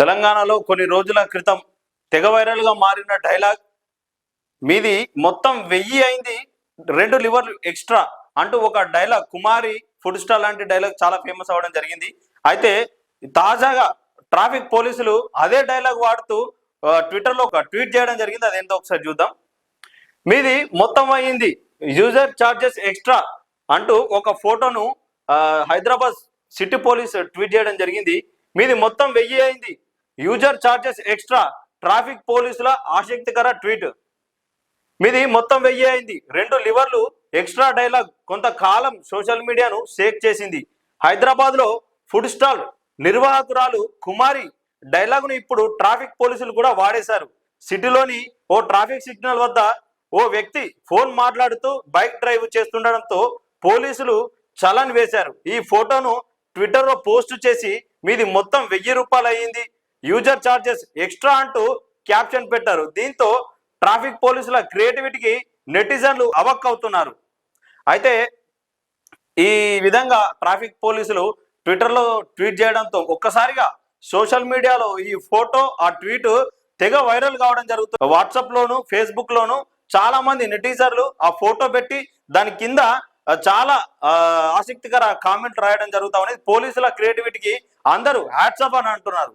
తెలంగాణలో కొన్ని రోజుల క్రితం తెగ వైరల్గా మారిన డైలాగ్ మీది మొత్తం వెయ్యి అయింది రెండు లివర్లు ఎక్స్ట్రా అంటూ ఒక డైలాగ్ కుమారి ఫుడ్ స్టాల్ లాంటి డైలాగ్ చాలా ఫేమస్ అవ్వడం జరిగింది. అయితే తాజాగా ట్రాఫిక్ పోలీసులు అదే డైలాగ్ వాడుతూ ట్విట్టర్లో ఒక ట్వీట్ చేయడం జరిగింది. అదేంటో ఒకసారి చూద్దాం. మీది మొత్తం అయ్యింది యూజర్ చార్జెస్ ఎక్స్ట్రా అంటూ ఒక ఫోటోను హైదరాబాద్ సిటీ పోలీస్ ట్వీట్ చేయడం జరిగింది. మీది మొత్తం వెయ్యి అయింది యూజర్ చార్జెస్ ఎక్స్ట్రా ట్రాఫిక్ పోలీసుల ఆసక్తికర ట్వీట్. మీది మొత్తం వెయ్యి అయింది. రెండు లివర్లు ఎక్స్ట్రా డైలాగ్ కొంతకాలం సోషల్ మీడియాను షేక్ చేసింది. హైదరాబాద్లో ఫుడ్ స్టాల్ నిర్వాహకురాలు కుమారి డైలాగును ఇప్పుడు ట్రాఫిక్ పోలీసులు కూడా వాడేశారు. సిటీలోని ఓ ట్రాఫిక్ సిగ్నల్ వద్ద ఓ వ్యక్తి ఫోన్ మాట్లాడుతూ బైక్ డ్రైవ్ చేస్తుండడంతో పోలీసులు చలన్ వేశారు. ఈ ఫోటోను ట్విట్టర్లో పోస్ట్ చేసి మీది మొత్తం వెయ్యి రూపాయలు అయ్యింది యూజర్ చార్జెస్ ఎక్స్ట్రా అంటూ క్యాప్షన్ పెట్టారు. దీంతో ట్రాఫిక్ పోలీసుల క్రియేటివిటీకి నెటిజన్లు అవక్ అవుతున్నారు. అయితే ఈ విధంగా ట్రాఫిక్ పోలీసులు ట్విట్టర్లో ట్వీట్ చేయడంతో ఒక్కసారిగా సోషల్ మీడియాలో ఈ ఫోటో ఆ ట్వీట్ తెగ వైరల్ కావడం జరుగుతుంది వాట్సాప్లోను ఫేస్బుక్లోను చాలా మంది నెటిజర్లు ఆ ఫోటో పెట్టి దాని కింద చాలా ఆసక్తికర కామెంట్ రాయడం జరుగుతా ఉన్నది. పోలీసుల క్రియేటివిటీకి అందరూ హ్యాట్సప్ అని అంటున్నారు.